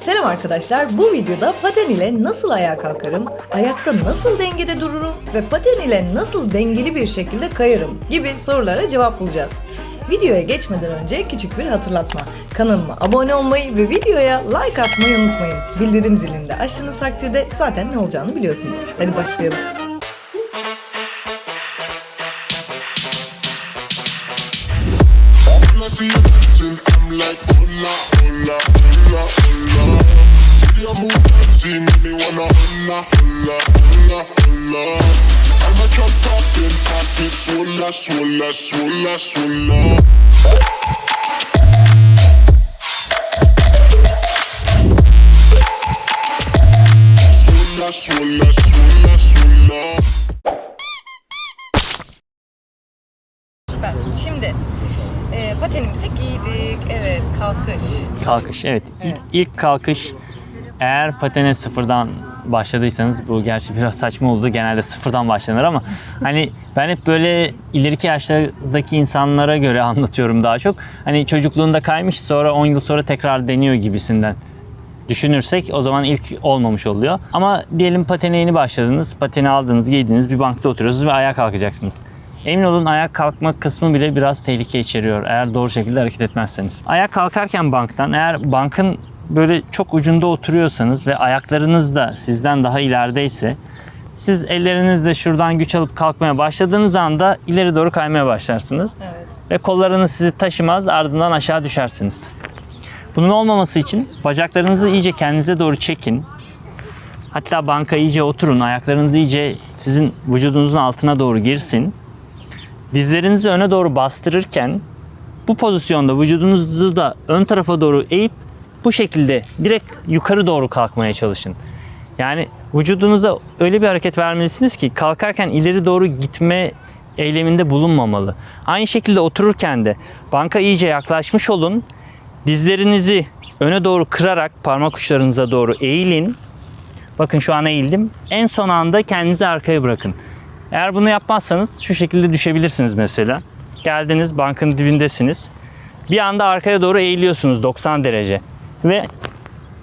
Selam arkadaşlar. Bu videoda paten ile nasıl ayağa kalkarım, ayakta nasıl dengede dururum ve paten ile nasıl dengeli bir şekilde kayarım gibi sorulara cevap bulacağız. Videoya geçmeden önce küçük bir hatırlatma. Kanalıma abone olmayı ve videoya like atmayı unutmayın. Bildirim zilini de açtığınız takdirde zaten ne olacağını biliyorsunuz. Hadi başlayalım. When Like, hola, hola, hola, hola. See you move fancy, make me wanna hola, hola, hola, hola. I'm a drop poppin', pop it, swola, swola, swola, swola. Swola, swola, kalkış. Kalkış evet. İlk, ilk kalkış eğer patene sıfırdan başladıysanız bu gerçi biraz saçma oldu. Genelde sıfırdan başlanır ama hani ben hep böyle ileriki yaşlardaki insanlara göre anlatıyorum daha çok. Hani çocukluğunda kaymış sonra 10 yıl sonra tekrar deniyor gibisinden düşünürsek o zaman ilk olmamış oluyor. Ama diyelim patene yeni başladınız, pateni aldınız, giydiniz, bir bankta oturuyorsunuz ve ayağa kalkacaksınız. Emin olun ayağa kalkma kısmı bile biraz tehlike içeriyor eğer doğru şekilde hareket etmezseniz. Ayağa kalkarken banktan eğer bankın böyle çok ucunda oturuyorsanız ve ayaklarınız da sizden daha ilerideyse siz ellerinizle şuradan güç alıp kalkmaya başladığınız anda ileri doğru kaymaya başlarsınız. Evet. Ve kollarınız sizi taşımaz ardından aşağı düşersiniz. Bunun olmaması için bacaklarınızı iyice kendinize doğru çekin. Hatta banka iyice oturun. Ayaklarınız iyice sizin vücudunuzun altına doğru girsin. Dizlerinizi öne doğru bastırırken bu pozisyonda vücudunuzu da ön tarafa doğru eğip bu şekilde direkt yukarı doğru kalkmaya çalışın. Yani vücudunuza öyle bir hareket vermelisiniz ki kalkarken ileri doğru gitme eyleminde bulunmamalı. Aynı şekilde otururken de banka iyice yaklaşmış olun. Dizlerinizi öne doğru kırarak parmak uçlarınıza doğru eğilin. Bakın şu an eğildim. En son anda kendinizi arkaya bırakın. Eğer bunu yapmazsanız şu şekilde düşebilirsiniz mesela. Geldiniz bankın dibindesiniz. Bir anda arkaya doğru eğiliyorsunuz 90 derece. Ve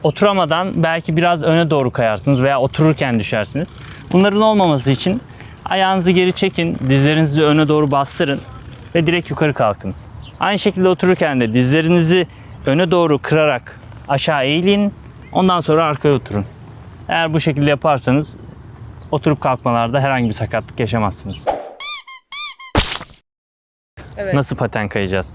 oturamadan belki biraz öne doğru kayarsınız veya otururken düşersiniz. Bunların olmaması için ayağınızı geri çekin, dizlerinizi öne doğru bastırın ve direkt yukarı kalkın. Aynı şekilde otururken de dizlerinizi öne doğru kırarak aşağı eğilin. Ondan sonra arkaya oturun. Eğer bu şekilde yaparsanız oturup kalkmalarda herhangi bir sakatlık yaşamazsınız. Evet. Nasıl paten kayacağız?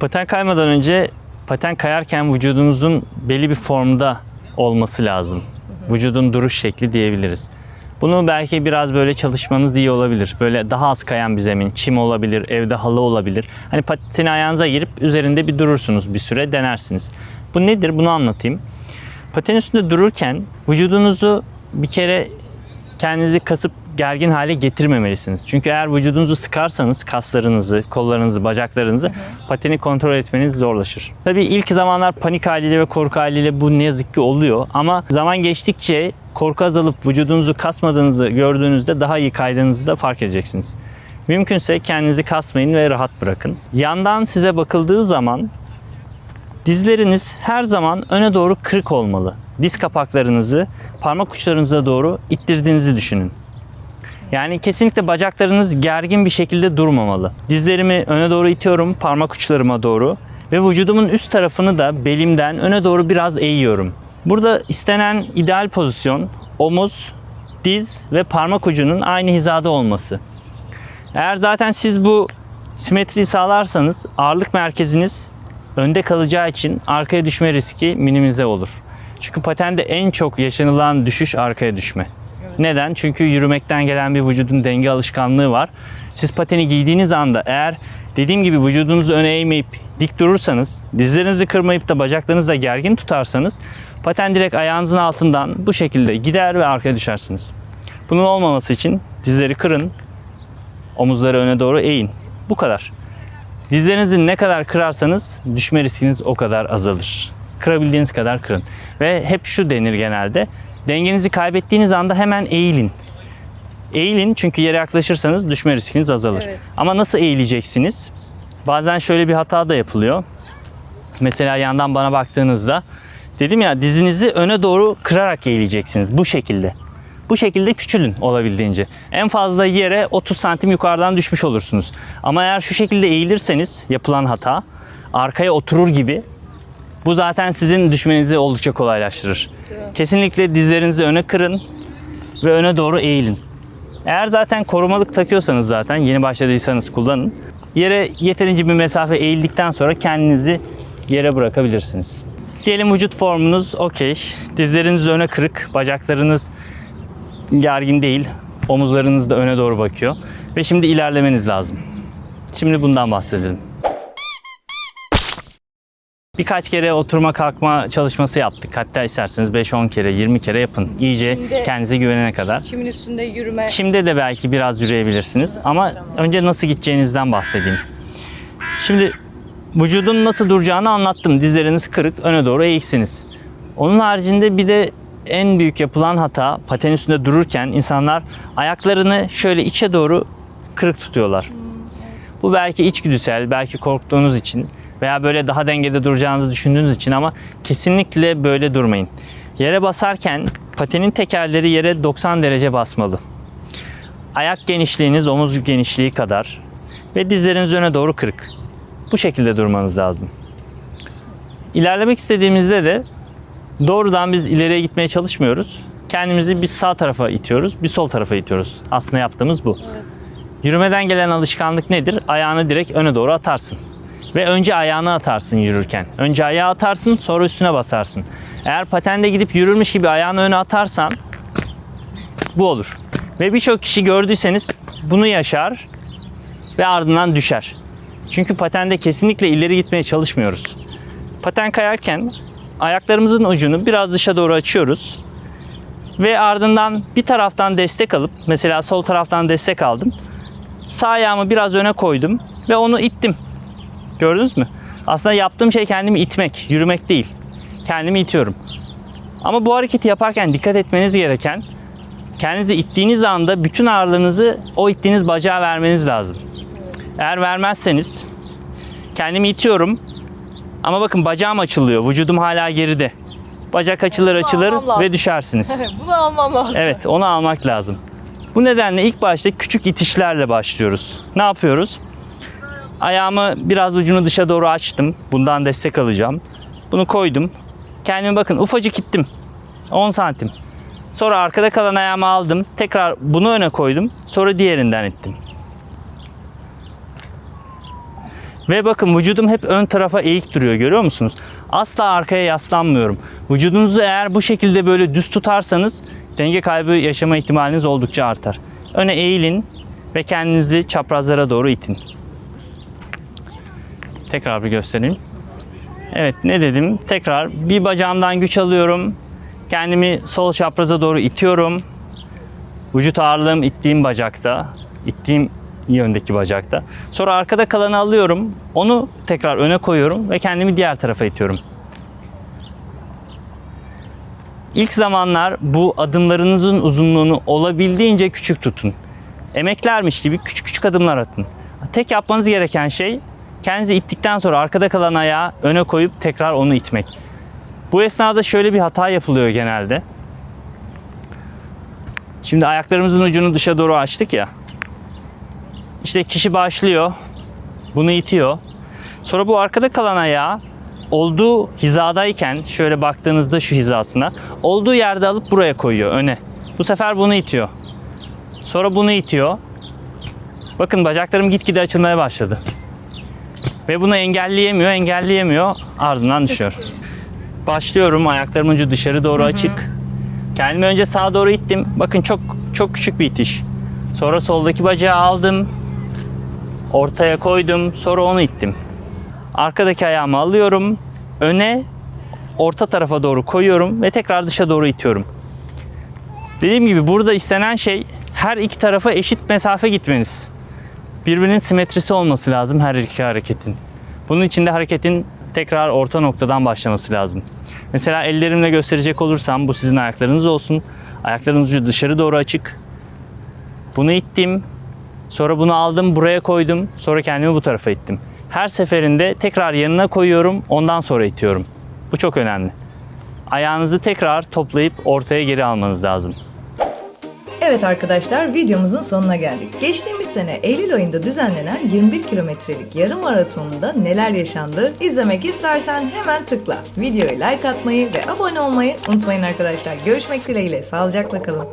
Paten kaymadan önce paten kayarken vücudunuzun belli bir formda olması lazım. Vücudun duruş şekli diyebiliriz. Bunu belki biraz böyle çalışmanız iyi olabilir. Böyle daha az kayan bir zemin, çim olabilir, evde halı olabilir. Hani pateni ayağınıza girip üzerinde bir durursunuz bir süre denersiniz. Bu nedir? Bunu anlatayım. Paten üstünde dururken vücudunuzu bir kere kendinizi kasıp gergin hale getirmemelisiniz. Çünkü eğer vücudunuzu sıkarsanız kaslarınızı, kollarınızı, bacaklarınızı pateni kontrol etmeniz zorlaşır. Tabii ilk zamanlar panik haliyle ve korku haliyle bu ne yazık ki oluyor ama zaman geçtikçe korku azalıp vücudunuzu kasmadığınızı gördüğünüzde daha iyi kaydığınızı da fark edeceksiniz. Mümkünse kendinizi kasmayın ve rahat bırakın. Yandan size bakıldığı zaman Dizleriniz her zaman öne doğru kırık olmalı. Diz kapaklarınızı parmak uçlarınıza doğru ittirdiğinizi düşünün. Yani kesinlikle bacaklarınız gergin bir şekilde durmamalı. Dizlerimi öne doğru itiyorum parmak uçlarıma doğru ve vücudumun üst tarafını da belimden öne doğru biraz eğiyorum. Burada istenen ideal pozisyon omuz, diz ve parmak ucunun aynı hizada olması. Eğer zaten siz bu simetriyi sağlarsanız ağırlık merkeziniz önde kalacağı için arkaya düşme riski minimize olur. Çünkü patende en çok yaşanılan düşüş arkaya düşme. Neden? Çünkü yürümekten gelen bir vücudun denge alışkanlığı var. Siz pateni giydiğiniz anda eğer dediğim gibi vücudunuzu öne eğmeyip dik durursanız, dizlerinizi kırmayıp da bacaklarınızı da gergin tutarsanız paten direkt ayağınızın altından bu şekilde gider ve arkaya düşersiniz. Bunun olmaması için dizleri kırın, omuzları öne doğru eğin. Bu kadar. Dizlerinizi ne kadar kırarsanız düşme riskiniz o kadar azalır. Kırabildiğiniz kadar kırın. Ve hep şu denir genelde. Dengenizi kaybettiğiniz anda hemen eğilin. Eğilin çünkü yere yaklaşırsanız düşme riskiniz azalır. Evet. Ama nasıl eğileceksiniz? Bazen şöyle bir hata da yapılıyor. Mesela yandan bana baktığınızda Dedim ya dizinizi öne doğru kırarak eğileceksiniz bu şekilde. Bu şekilde küçülün olabildiğince. En fazla yere 30 santim yukarıdan düşmüş olursunuz. Ama eğer şu şekilde eğilirseniz yapılan hata arkaya oturur gibi bu zaten sizin düşmenizi oldukça kolaylaştırır. Kesinlikle dizlerinizi öne kırın ve öne doğru eğilin. Eğer zaten korumalık takıyorsanız zaten yeni başladıysanız kullanın. Yere yeterince bir mesafe eğildikten sonra kendinizi yere bırakabilirsiniz. Diyelim vücut formunuz okey. Dizleriniz öne kırık, bacaklarınız gergin değil. Omuzlarınız da öne doğru bakıyor. Ve şimdi ilerlemeniz lazım. Şimdi bundan bahsedelim. Birkaç kere oturma kalkma çalışması yaptık. Hatta isterseniz 5-10 kere, 20 kere yapın. İyice Şimdi- kendinize güvenene kadar. Çimin üstünde yürüme. Şimdi de belki biraz yürüyebilirsiniz ama önce nasıl gideceğinizden bahsedeyim. Şimdi vücudun nasıl duracağını anlattım. Dizleriniz kırık, öne doğru eğiksiniz. Onun haricinde bir de en büyük yapılan hata paten üstünde dururken insanlar ayaklarını şöyle içe doğru kırık tutuyorlar. Bu belki içgüdüsel, belki korktuğunuz için veya böyle daha dengede duracağınızı düşündüğünüz için ama kesinlikle böyle durmayın. Yere basarken patenin tekerleri yere 90 derece basmalı. Ayak genişliğiniz omuz genişliği kadar ve dizleriniz öne doğru kırık. Bu şekilde durmanız lazım. İlerlemek istediğimizde de doğrudan biz ileriye gitmeye çalışmıyoruz. Kendimizi bir sağ tarafa itiyoruz, bir sol tarafa itiyoruz. Aslında yaptığımız bu. Yürümeden gelen alışkanlık nedir? Ayağını direkt öne doğru atarsın. Ve önce ayağını atarsın yürürken. Önce ayağı atarsın, sonra üstüne basarsın. Eğer patende gidip yürürmüş gibi ayağını öne atarsan bu olur. Ve birçok kişi gördüyseniz bunu yaşar ve ardından düşer. Çünkü patende kesinlikle ileri gitmeye çalışmıyoruz. Paten kayarken ayaklarımızın ucunu biraz dışa doğru açıyoruz. Ve ardından bir taraftan destek alıp mesela sol taraftan destek aldım. Sağ ayağımı biraz öne koydum ve onu ittim. Gördünüz mü? Aslında yaptığım şey kendimi itmek, yürümek değil. Kendimi itiyorum. Ama bu hareketi yaparken dikkat etmeniz gereken kendinizi ittiğiniz anda bütün ağırlığınızı o ittiğiniz bacağa vermeniz lazım. Eğer vermezseniz kendimi itiyorum ama bakın bacağım açılıyor. Vücudum hala geride. Bacak açılır açılır almam lazım. ve düşersiniz. Bunu almam lazım. Evet, onu almak lazım. Bu nedenle ilk başta küçük itişlerle başlıyoruz. Ne yapıyoruz? Ayağımı biraz ucunu dışa doğru açtım. Bundan destek alacağım. Bunu koydum. Kendimi bakın ufacık ittim. 10 santim. Sonra arkada kalan ayağımı aldım. Tekrar bunu öne koydum. Sonra diğerinden ittim. Ve bakın vücudum hep ön tarafa eğik duruyor görüyor musunuz? Asla arkaya yaslanmıyorum. Vücudunuzu eğer bu şekilde böyle düz tutarsanız denge kaybı yaşama ihtimaliniz oldukça artar. Öne eğilin ve kendinizi çaprazlara doğru itin. Tekrar bir göstereyim. Evet ne dedim? Tekrar bir bacağımdan güç alıyorum. Kendimi sol çapraza doğru itiyorum. Vücut ağırlığım ittiğim bacakta, ittiğim yöndeki bacakta. Sonra arkada kalanı alıyorum. Onu tekrar öne koyuyorum ve kendimi diğer tarafa itiyorum. İlk zamanlar bu adımlarınızın uzunluğunu olabildiğince küçük tutun. Emeklermiş gibi küçük küçük adımlar atın. Tek yapmanız gereken şey kendinizi ittikten sonra arkada kalan ayağı öne koyup tekrar onu itmek. Bu esnada şöyle bir hata yapılıyor genelde. Şimdi ayaklarımızın ucunu dışa doğru açtık ya. İşte kişi başlıyor. Bunu itiyor. Sonra bu arkada kalan ayağı olduğu hizadayken şöyle baktığınızda şu hizasına olduğu yerde alıp buraya koyuyor öne. Bu sefer bunu itiyor. Sonra bunu itiyor. Bakın bacaklarım gitgide açılmaya başladı. Ve bunu engelleyemiyor, engelleyemiyor. Ardından düşüyor. Başlıyorum. Ayaklarımın ucu dışarı doğru açık. Kendimi önce sağa doğru ittim. Bakın çok çok küçük bir itiş. Sonra soldaki bacağı aldım. Ortaya koydum. Sonra onu ittim. Arkadaki ayağımı alıyorum. Öne orta tarafa doğru koyuyorum ve tekrar dışa doğru itiyorum. Dediğim gibi burada istenen şey her iki tarafa eşit mesafe gitmeniz. Birbirinin simetrisi olması lazım her iki hareketin. Bunun için de hareketin tekrar orta noktadan başlaması lazım. Mesela ellerimle gösterecek olursam bu sizin ayaklarınız olsun. Ayaklarınız ucu dışarı doğru açık. Bunu ittim. Sonra bunu aldım buraya koydum. Sonra kendimi bu tarafa ittim. Her seferinde tekrar yanına koyuyorum. Ondan sonra itiyorum. Bu çok önemli. ayağınızı tekrar toplayıp ortaya geri almanız lazım. Evet arkadaşlar videomuzun sonuna geldik. Geçtiğimiz sene Eylül ayında düzenlenen 21 kilometrelik yarım maratonunda neler yaşandı izlemek istersen hemen tıkla. Videoya like atmayı ve abone olmayı unutmayın arkadaşlar. Görüşmek dileğiyle sağlıcakla kalın.